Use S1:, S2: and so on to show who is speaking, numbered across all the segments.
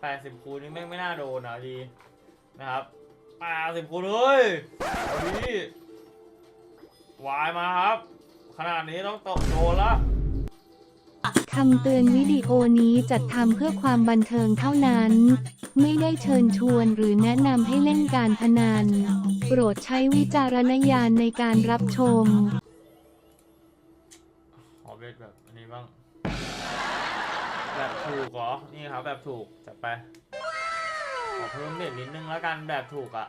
S1: แปดสิบคูณนี่แม่งไม่น่าโดนอะดีนะครับแปดสิบคูณเฮ้ยเอาดีวายมาครับ ขนาดนี้ต้องตกโดนละ
S2: คำเตือนวิดีโอนี้จัดทำเพื่อความบันเทิงเท่านั้น ไม่ได้เชิญชวนหรือแนะนำให้เล่นการพนัน โปรดใช้วิจารณญาณในการรับชม
S1: ขอเบสแบบอันนี้บ้าง แบบถูกเหรอ นี่ครับแบบถูก จัดไป ขอเพิ่มเบ็ดนิดนึงแล้วกันแบบถูกอะ่ะ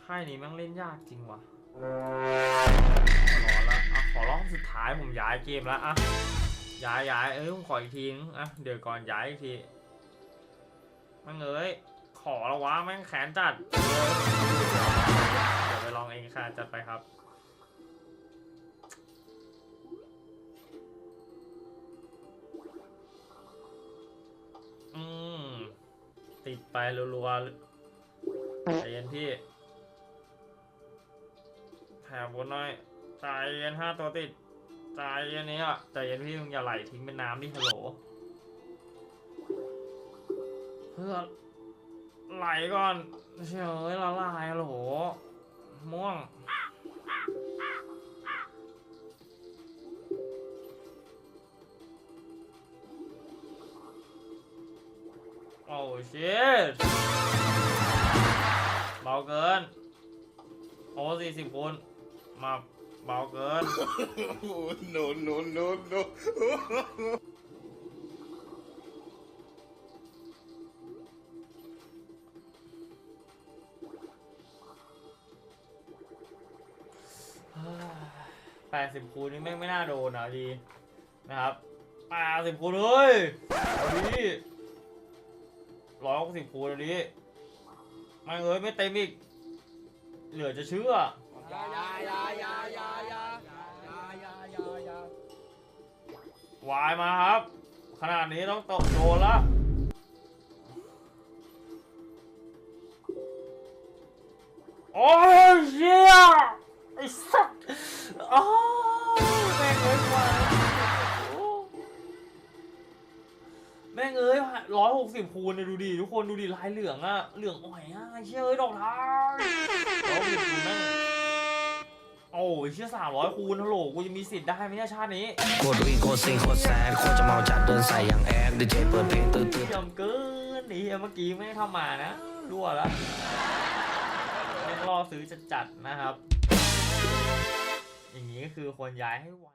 S1: ไพ่นี้แม่งเล่นยากจริงวะขอร้อนละอะขอร้องสุดท้ายผมย้ายเกมแล้วอะ ย้ายย้ายเอ้ยผมขออีกทีนึงอะ เดี๋ยวก่อนย้ายอีกทีม่งเอ้ย ขอแล้ววะแม่งแขนจัด เดี๋ยวไปลองเองค่ะ จัดไปครับ อืม ติดไปรัวๆใจเย็นพี่แถบบนหน่อย ใจเย็นห้าตัวติด ใจเย็นนี้อะ ใจเย็นพี่มึงอย่าไหลทิ้งเป็นน้ำดิฮัลโหลเพื่อ ไหลก่อนเฉยละลายโหลม่วง โอ้ชิตเบาเกิน โอ้สี่สิบคูณมาเบาเกิน
S3: Oh, no, no, no, no.
S1: แปดสิบคูณนี่แม่งไม่น่าโดนอะดีนะครับแปดสิบคูณเฮ้ยดีร้อยหกสิบคูณอันนี้ไม่เอ้ยไม่เต็มอีก เหลือจะเชื่อวายมาครับ ขนาดนี้ต้องตกโดนละโอ้ยเชี่ยไอ้สัส โอ้แม่งเอ้ยวายแม่งเอ้ยร้อยหกสิบคูณเนี่ยดูดิทุกคนดูดิลายเหลืองอะเหลืองอ่อยอะเชี่ยเอ้ยดอกทายร้อยหกสิบคูณแม่งโอ้ยเชี่ยสามร้อยคูณฮัลโหลกูจะมีสิทธิ์ได้ไหมเนี่ยชาตินี้
S4: โคตรวิ่งโคตรซิงโคตรแซดโคตรจะเมาจัดเดินใส่อย่างแอดดีเจเปิดเพลงตื่นตื่น
S1: ยี่ยมเกินนี่เมื่อกี้ไม่ได้เข้ามานะรั่วแล้วไม่รอซื้อจะจัดๆนะครับ อย่างนี้ก็คือควรย้ายให้ไว